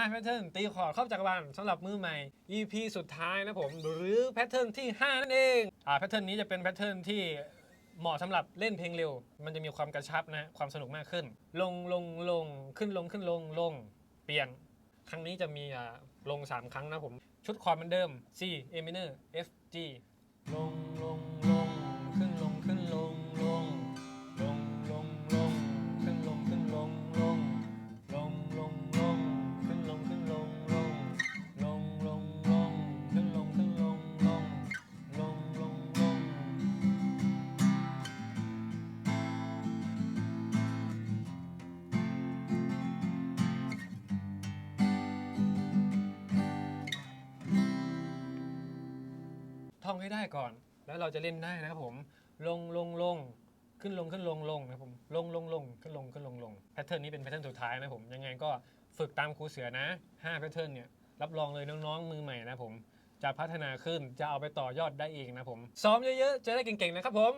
5แพทเทิร์นตีคอร์ดครอบจักรวาลสำหรับมือใหม่ EP สุดท้ายนะผม หรือแพทเทิร์นที่ 5 นั่นเองอ่าแพทเทิร์นนี้จะเป็นแพทเทิร์นที่เหมาะสำหรับเล่นเพลงเร็ว มันจะมีความกระชับนะความสนุกมากขึ้น ลงลงลงขึ้นลงขึ้นลงลง เปลี่ยน ครั้งนี้จะมีอ่าลง 3 ครั้งนะผม ชุดคอร์ดเหมือนเดิม C A minor F G ลงลงลง ท่องให้ได้ก่อน แล้วเราจะเล่นได้นะครับผม ลงลงลงขึ้นลงขึ้นลงลงนะครับผม ลงลงลงขึ้นลงขึ้นลงลงแพทเทิร์นนี้เป็นแพทเทิร์นสุดท้ายนะผมยังไงก็ฝึกตามครูเสือนะ5แพทเทิร์นเนี่ยรับรองเลยน้องๆมือใหม่นะผม จะพัฒนาขึ้นจะเอาไปต่อยอดได้เองนะผม ซ้อมเยอะๆจะได้เก่งๆนะครับผม